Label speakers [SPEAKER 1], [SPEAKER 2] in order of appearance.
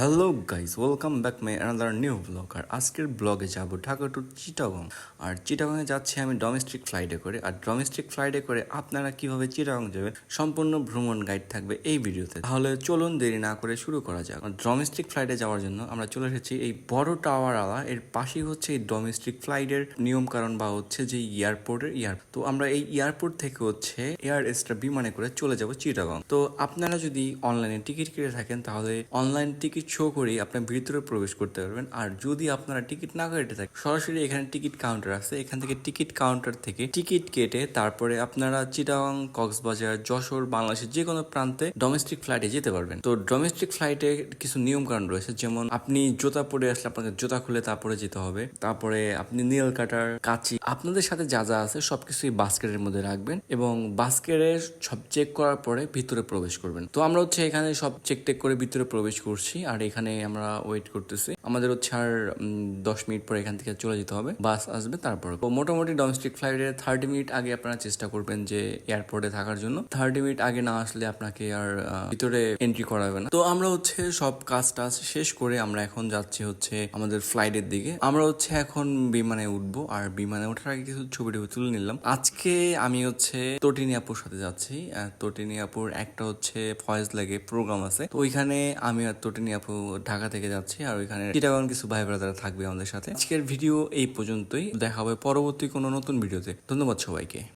[SPEAKER 1] Hello guys welcome back my another new blog আর আজকের ব্লগে যাব ঢাকা টু চিটাগং আর চিটাগংয়ে যাচ্ছি আমি ডোমেস্টিক ফ্লাইটে করে। আর ডোমেস্টিক ফ্লাইটে করে আপনারা কীভাবে চিটাগং যাবেন সম্পূর্ণ ভ্রমণ গাইড থাকবে এই ভিডিওতে। তাহলে চলুন দেরি না করে শুরু করা যাক। ডোমেস্টিক ফ্লাইটে যাওয়ার জন্য আমরা চলে এসেছি এই বড় টাওয়ার আলা এর পাশেই হচ্ছে এই ডোমেস্টিক ফ্লাইটের নিয়ম কারণ বা হচ্ছে যে এয়ারপোর্টের এয়ার তো আমরা এই এয়ারপোর্ট থেকে হচ্ছে এয়ার এক্সট্রা বিমানে করে চলে যাব চিটাগং তো আপনারা যদি অনলাইনে টিকিট কেটে থাকেন তাহলে অনলাইন টিকিট শো করেই আপনার ভিতরে প্রবেশ করতে পারবেন। আর যদি আপনারা টিকিট না কেটে থাকেন, সরাসরি এখানে টিকিট কাউন্টার আছে। এখান থেকে টিকিট কাউন্টার থেকে টিকিট কেটে তারপরে আপনারা চিটাং কক্সবাজার, যশোর, বাংলাদেশের যে কোনো প্রান্তে ডোমেস্টিক ফ্লাইটে যেতে পারবেন। তো ডোমেস্টিক ফ্লাইটে কিছু নিয়ম কারণ রয়েছে। যেমন আপনি জুতা পরে আসলে আপনাকে জুতা খুলে তারপরে যেতে হবে। তারপরে আপনি নীল কাটার কাঁচি, আপনাদের সাথে যা যা আছে সবকিছুই বাস্কেটের মধ্যে রাখবেন এবং বাস্কেটে সব চেক করার পরে ভিতরে প্রবেশ করবেন। তো আমরা হচ্ছে এখানে সব চেক টেক করে ভিতরে প্রবেশ করছি। আর এখানে আমরা ওয়েট করতেছি। আমাদের হচ্ছে আর দশ মিনিট পরে এখান থেকে চলে যেতে হবে। বাস আসবে, তারপর। মোটামুটি ডোমেস্টিক ফ্লাইটে থার্টি মিনিট আগে আপনারা চেষ্টা করবেন যে এয়ারপোর্টে থাকার জন্য। থার্টি মিনিট আগে না আসলে আপনাকে আর ভিতরে এন্ট্রি করাবে না। তো আমরা হচ্ছে সব কাজ টাজ শেষ করে আমরা এখন যাচ্ছি হচ্ছে আমাদের ফ্লাইটের দিকে। আমরা হচ্ছে এখন বিমানে উঠবো। আর বিমানে ওঠার আগে কিছু ছবি টবি তুলে নিলাম। আজকে আমি হচ্ছে তটিনী আপুর সাথে যাচ্ছি। তটিনী আপুর একটা হচ্ছে ফয়েজ লাগে প্রোগ্রাম আছে। তো ওইখানে আমি আর তটিনী আপু ঢাকা থেকে যাচ্ছি আর ওইখানে চিটাগং কিছু ভাই ব্রাদার থাকবে আমাদের সাথে। আজকের ভিডিও এই পর্যন্তই। দেখা হবে পরবর্তী কোনো নতুন ভিডিওতে। ধন্যবাদ সবাইকে।